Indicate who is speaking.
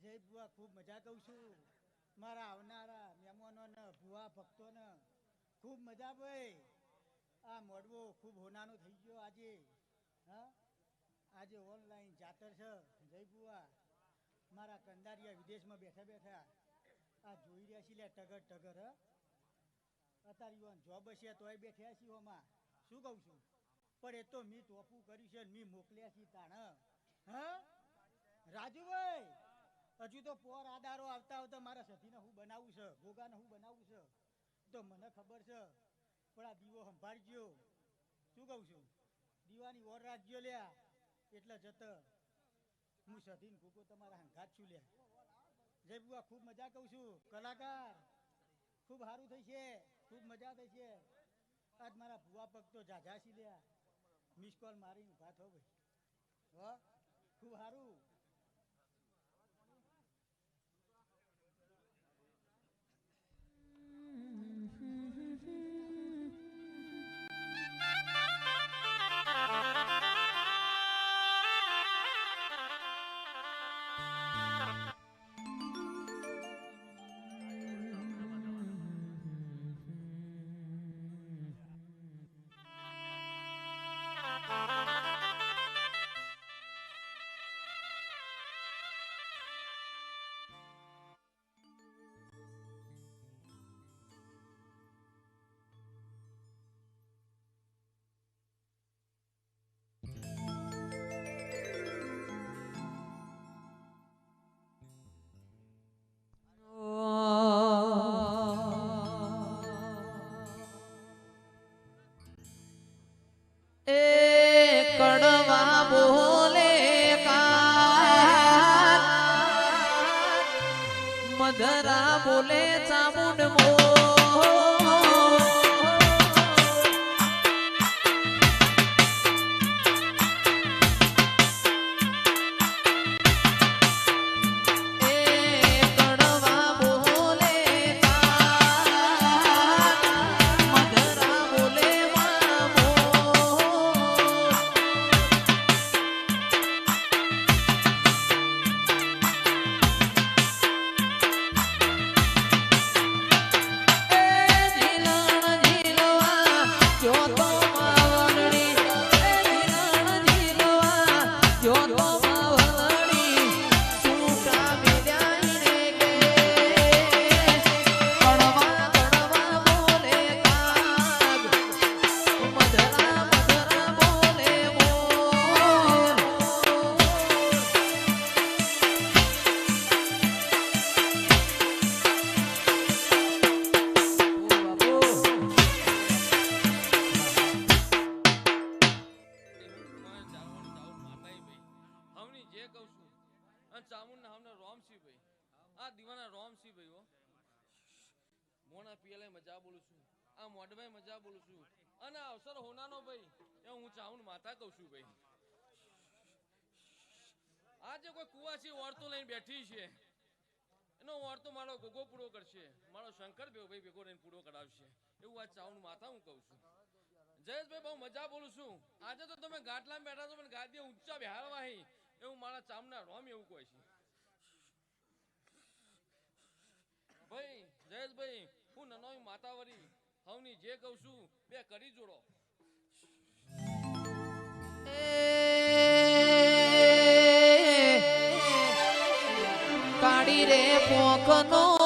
Speaker 1: જય બુવા ખૂબ મજા કહું છું. મારા આવનારા મહેમાનોને, ભુવા ભક્તોને ખૂબ મજા ભાઈ. આ મોડવો ખૂબ હોનાનો થઈ ગયો આજે. હા? આજે ઓનલાઈન જાતર છે. જય બુઆ. મારા કંદારિયા વિદેશમાં બેઠા બેઠા આ જોઈ રહ્યા છીએ ટગર ટગર અત્યારે જોબ હશે તોય બેઠ્યા છીએ ઓમાં શું કહું છું? પણ એ તો મી ટોપું કર્યું છે મી મોકલ્યા છીએ તાણ હા? રાજુભાઈ! હજુ તો પોર આદારો આવતા આવતા મારા સતીને હું બનાવું છે, ગોગાને હું બનાવું છે. તો મને ખબર છે, પણ આ દીવો સંભાળજો. શું કહું છું? દીવાની ઓર રાખજો લ્યા, એટલે જત હું સધીન ગોગો તમારા હંઘાત છું લ્યા. જય બુઆ, ખૂબ મજા કહું છું. કલાકાર, ખૂબ સારું થઈ છે, ખૂબ મજા થઈ છે. આજ મારા ભુવા પગ તો જાજા સી લ્યા. મિસ કોલ મારીને ઊભા થો ભાઈ. હો? ખૂબ સારું.
Speaker 2: મધરા બોલે ચામુંડ મો
Speaker 3: મોણા પિયલે મજા બોલું છું. આ મોડભાઈ મજા બોલું છું. અને અવસર હોનાનો ભાઈ, એ હું ચાહું માતા કહું છું ભાઈ. આજે કોઈ કુવાસી ઓરતો લઈને બેઠી છે, એનો ઓરતો મારો ગોગો પૂરો કરશે. મારો શંકર ભેગો ભાઈ ભેગો રહીને પૂરો કરાવશે. એવું આ ચાહું માતા હું કહું છું. જયેશભાઈ, બહુ મજા બોલું છું. આજે તો તમે ગાટલામાં બેઠા છો પણ ગાદી ઊંચા બિહારવા એવું મારા ચામના રોમ એવું કહે છે. ભાઈ, જયેશભાઈ હું નનોઈ માતાવરી. હવની જે કહું છું બે કરી જોડો.
Speaker 2: કાઢી રે પોખનો